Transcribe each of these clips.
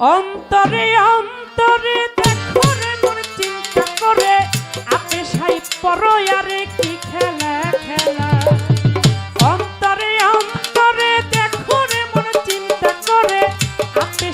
অন্তরে অন্তরে দেখরে মন চিন্তা করে। আপে সাই পরয়ারে কি খেলা খেলা? অন্তরে অন্তরে দেখরে মন চিন্তা করে। আপে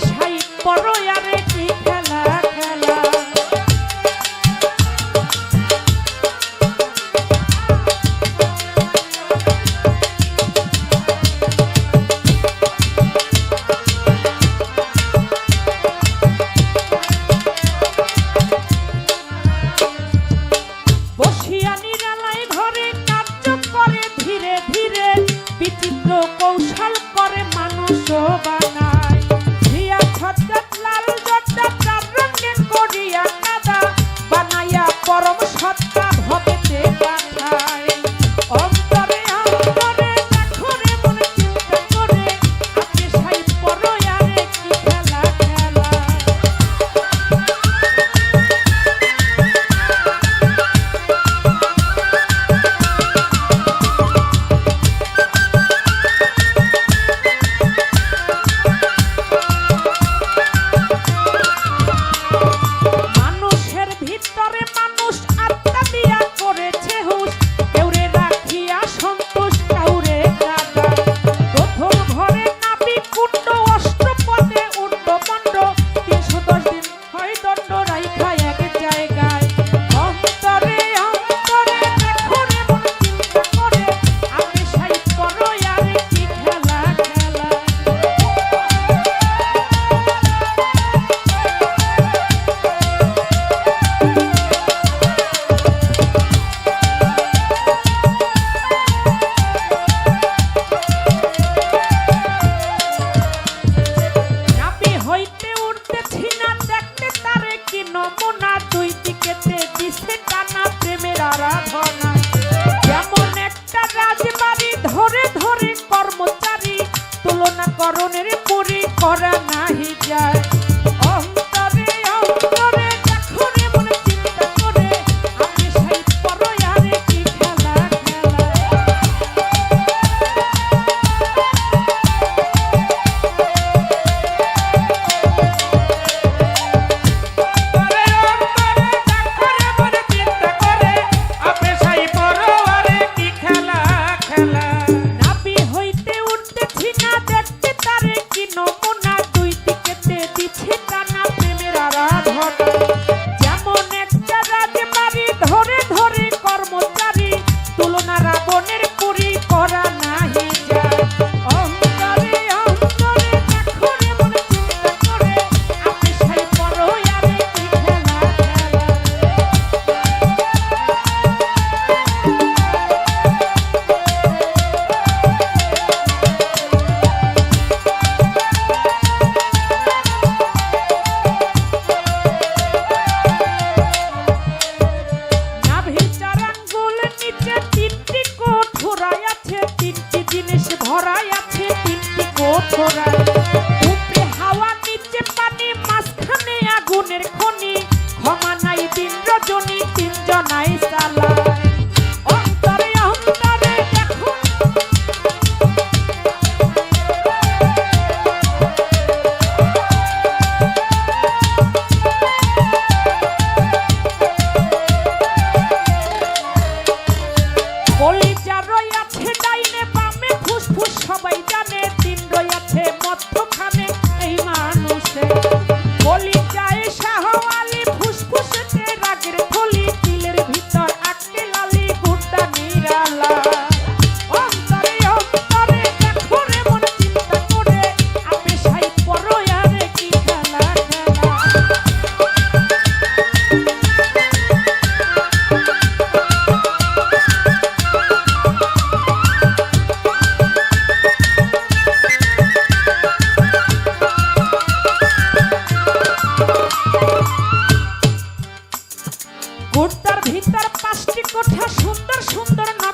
যমুনা দুই দিকেতে দিছে টানা প্রেমের আরাধনা। যেমন একটা রাজবাড়ি ধরে ধরে কর্মচারী, তুলনা করণের পরি করা নাহি যায়। তোরা সুন্দর সুন্দর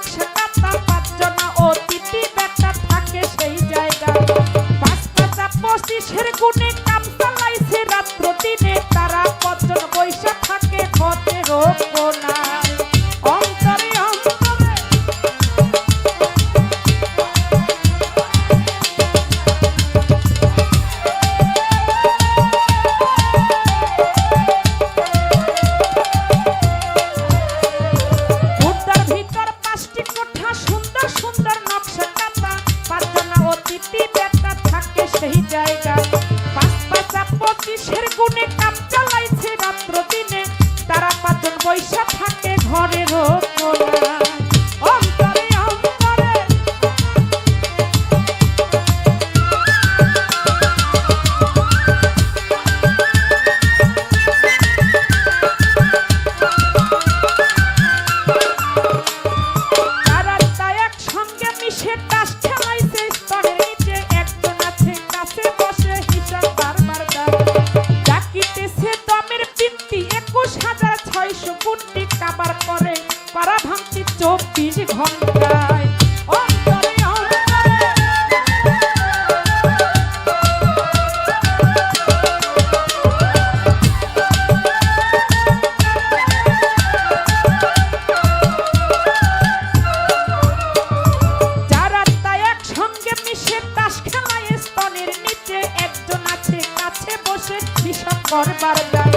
করবার দায়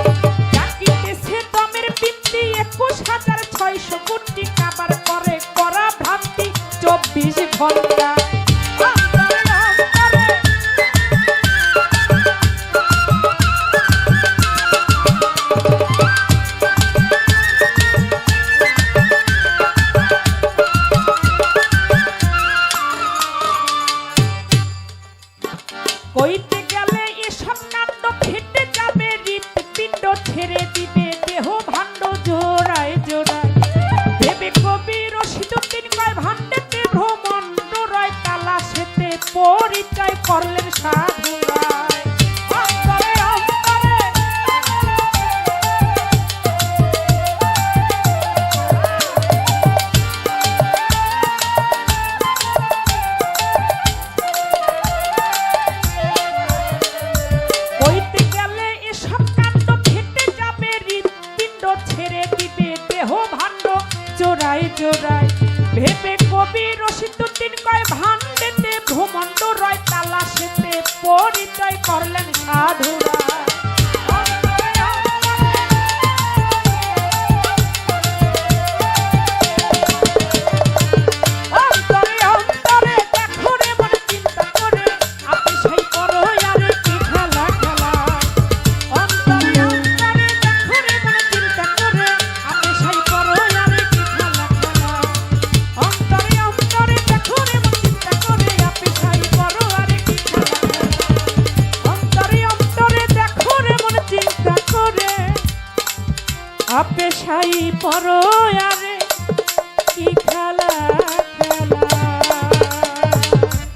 ডাকিতেছে দমের বিন্দি একুশ হাজার ছয়শো কোটি কাবার করে করা ভ্রান্তি চব্বিশ ঘণ্টা। নিশ্চয় করলেন সাধু সাই পরয়ার